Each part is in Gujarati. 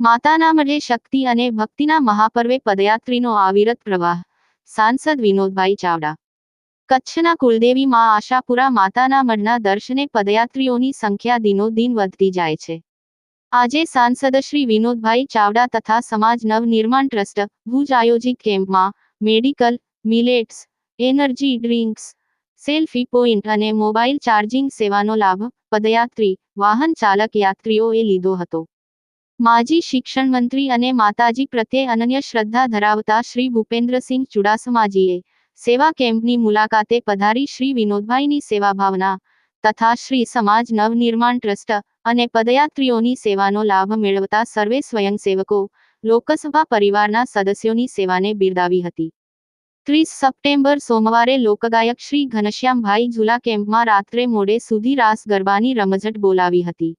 માતાના મઢે શક્તિ અને ભક્તિના મહાપર્વે પદયાત્રીનો આવિરત પ્રવાહ. સાંસદ વિનોદભાઈ ચાવડા. કચ્છના કુલદેવી માં આશાપુરા માતાના મઢના દર્શને પદયાત્રીઓની સંખ્યા દિનોદિન વધતી જાય છે. આજે સાંસદ શ્રી વિનોદભાઈ ચાવડા તથા સમાજ નવનિર્માણ ટ્રસ્ટ ભુજ આયોજિત કેમ્પમાં medical, millets energy drinks, selfie point અને મોબાઈલ ચાર્જિંગ સેવાનો લાભ, પદયાત્રી, વાહન ચાલક યાત્રીઓએ લીધો હતો. માજી શિક્ષણ મંત્રી અને માતાજી પ્રત્યે અનન્ય શ્રદ્ધા ધરાવતા શ્રી ભૂપેન્દ્રસિંહ ચુડાસમાજીએ સેવા કેમ્પની મુલાકાતે પધારી શ્રી વિનોદભાઈની સેવા ભાવના તથા શ્રી સમાજ નવનિર્માણ ટ્રસ્ટ અને પદયાત્રીઓની સેવાનો લાભ મેળવતા સર્વે સ્વયંસેવકો, લોકસભા પરિવારના સદસ્યોની સેવાને બિરદાવી હતી. ત્રીસ સપ્ટેમ્બર સોમવારે લોકગાયક શ્રી ઘનશ્યામભાઈ ઝુલા કેમ્પમાં રાત્રે મોડે સુધી રાસ ગરબાની રમઝટ બોલાવી હતી.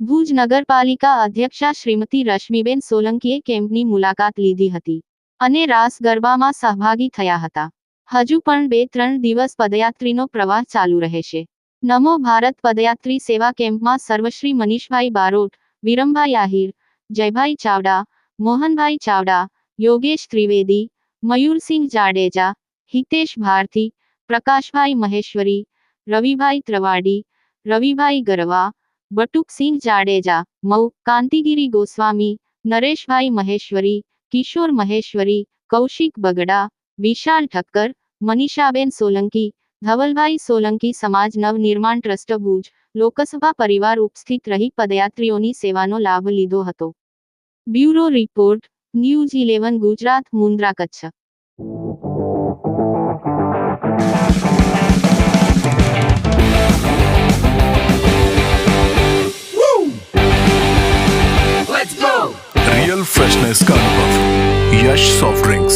ભુજ નગરપાલિકા અધ્યક્ષા શ્રીમતી રશ્મિબેન સોલંકીએ કેમ્પની મુલાકાત લીધી હતી અને રાસ ગરબામાં સહભાગી થયા હતા. હજુ પણ બે ત્રણ દિવસ પદયાત્રીનો પ્રવાહ ચાલુ રહેશે. નમો ભારત પદયાત્રી સેવા કેમ્પમાં સર્વશ્રી મનીષભાઈ બારોટ, વિરમભાઈ આહિર, જયભાઈ ચાવડા, મોહનભાઈ ચાવડા, યોગેશ ત્રિવેદી મયુરસિંહ જાડેજા, હિતેશ ભારતી, પ્રકાશભાઈ મહેશ્વરી, રવિભાઈ ત્રવાડી, રવિભાઈ ગરવા, બટુકસિંહ જાડેજા મૌ કાંતિગીરી ગોસ્વામી, નરેશભાઈ મહેશ્વરી, કિશોર મહેશ્વરી, કૌશિક બગડા, વિશાલ ઠક્કર, મનીષાબેન સોલંકી, ધવલભાઈ સોલંકી સમાજ નવનિર્માણ ટ્રસ્ટ ભુજ, લોકસભા પરિવાર ઉપસ્થિત રહી પદયાત્રીઓની સેવાનો લાભ લીધો હતો. Bureau report news eleven Gujarat Mundra Kutch real freshness का अनुभव यश सॉफ्ट ड्रिंक्स